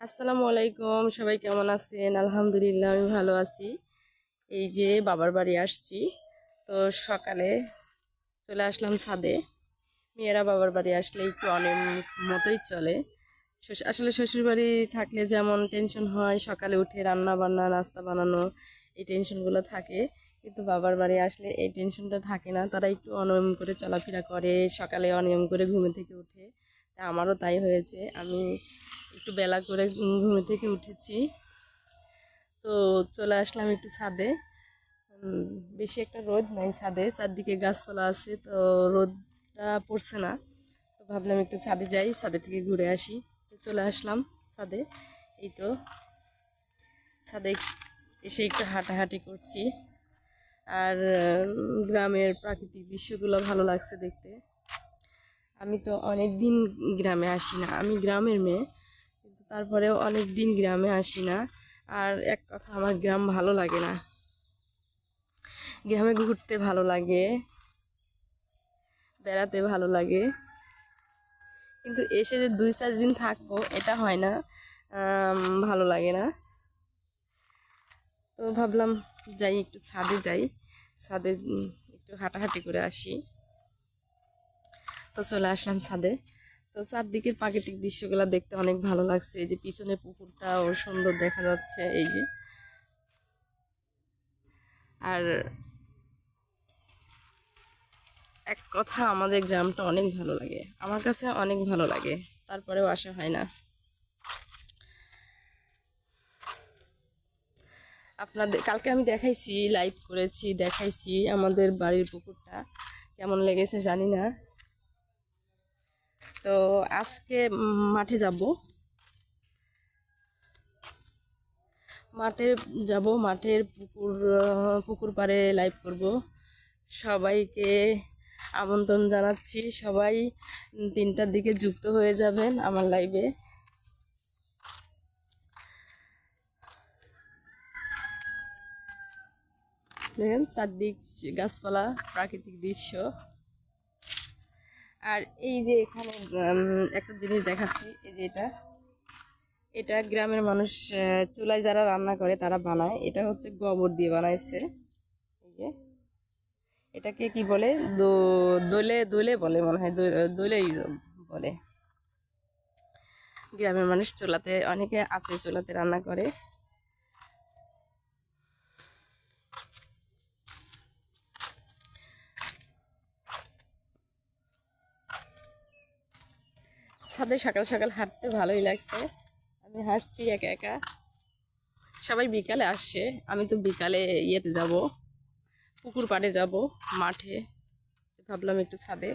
আসসালামু আলাইকুম, সবাই কেমন আছেন? আলহামদুলিল্লাহ, আমি ভালো আছি। এই যে বাবার বাড়ি আসছি, তো সকালে চলে আসলাম ছাদে। মেয়েরা বাবার বাড়ি আসলে একটু অনেক মতোই চলে। আসলে শ্বশুর বাড়ি থাকলে যেমন টেনশন হয়, সকালে উঠে রান্না বান্না নাস্তা বানানো, এই টেনশনগুলো থাকে। কিন্তু বাবার বাড়ি আসলে এই টেনশনটা থাকে না। তারা একটু অনিয়ম করে চলাফেরা করে, সকালে অনিয়ম করে ঘুমে থেকে উঠে। আমারও তাই হয়েছে। আমি একটু বেলা করে ঘুম থেকে উঠেছি। তো চলে আসলাম একটু ছাদে। বেশি একটা রোদ নাই ছাদে, চারদিকে গাছপালা আছে, তো রোদটা পড়ছে না। তো ভাবলাম একটু ছাদে যাই, ছাদে থেকে ঘুরে আসি। তো চলে আসলাম ছাদে, এই তো। ছাদে এসে একটু হাঁটাহাঁটি করছি। আর গ্রামের প্রাকৃতিক দৃশ্যগুলো ভালো লাগছে দেখতে। আমি তো অনেক দিন গ্রামে আসি না। আমি গ্রামের মেয়ে, কিন্তু তারপরেও অনেক দিন গ্রামে আসি না। আর এক কথা, আমার গ্রাম ভালো লাগে না। গ্রামে ঘুরতে ভালো লাগে, বেড়াতে ভালো লাগে। কিন্তু এসে যে দুই চার দিন থাকব, এটা হয় না। ভালো লাগে না। তো ভাবলাম যাই, একটু ছাদে যাই। ছাদে একটু হাঁটাহাঁটি করে আসি। তো চলে আসলাম ছাদে। তো চারদিকের প্রাকৃতিক দৃশ্যগুলো দেখতে অনেক ভালো লাগছে। এই যে পিছনে পুকুরটাও সুন্দর দেখা যাচ্ছে, এই যে। আর এক কথা, আমাদের গ্রামটা অনেক ভালো লাগে। আমার কাছে অনেক ভালো লাগে, তারপরেও আসা হয় না। আপনাদের, কালকে আমি দেখাইছি লাইভ করেছি, দেখাইছি আমাদের বাড়ির পুকুরটা। কেমন লেগেছে জানি না। তো আজকে মাঠে যাব। মাঠে যাব, মাঠের পুকুর পুকুর পাড়ে লাইভ করব। সবাইকে আমন্ত্রণ জানাচ্ছি। সবাই তিনটার দিকে যুক্ত হয়ে যাবেন আমার লাইভে দেখেন চারদিক গাছপালা, প্রাকৃতিক দৃশ্য। আর এই যে এখানে একটা জিনিস দেখাচ্ছি, এই যে এটা। এটা গ্রামের মানুষ চুলায় যারা রান্না করে, তারা বানায়। এটা হচ্ছে গোবর দিয়ে বানাইছে। এই যে। এটাকে কি বলে? দোলে দোলে বলে মনে হয়। দোলেই বলে। গ্রামের মানুষ চুলাতে, অনেকে আছে চুলাতে রান্না করে। ছাদে সকাল সকাল হাঁটতে ভালোই লাগছে। আমি হাঁটছি একা একা। সবাই বিকালে আসছে। আমি তো বিকালে ইয়েতে যাব, পুকুর পাড়ে যাব, মাঠে। ভাবলাম একটু ছাদে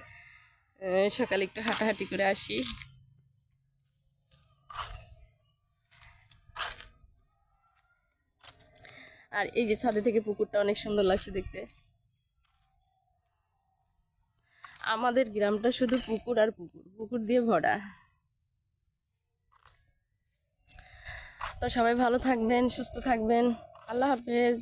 সকালে একটু হাঁটাহাঁটি করে আসি। আর এই যে ছাদে থেকে পুকুরটা অনেক সুন্দর লাগছে দেখতে। আমাদের গ্রামটা শুধু পুকুর আর পুকুর পুকুর দিয়ে ভরা। তো সবাই ভালো থাকবেন, সুস্থ থাকবেন। আল্লাহ হাফেজ।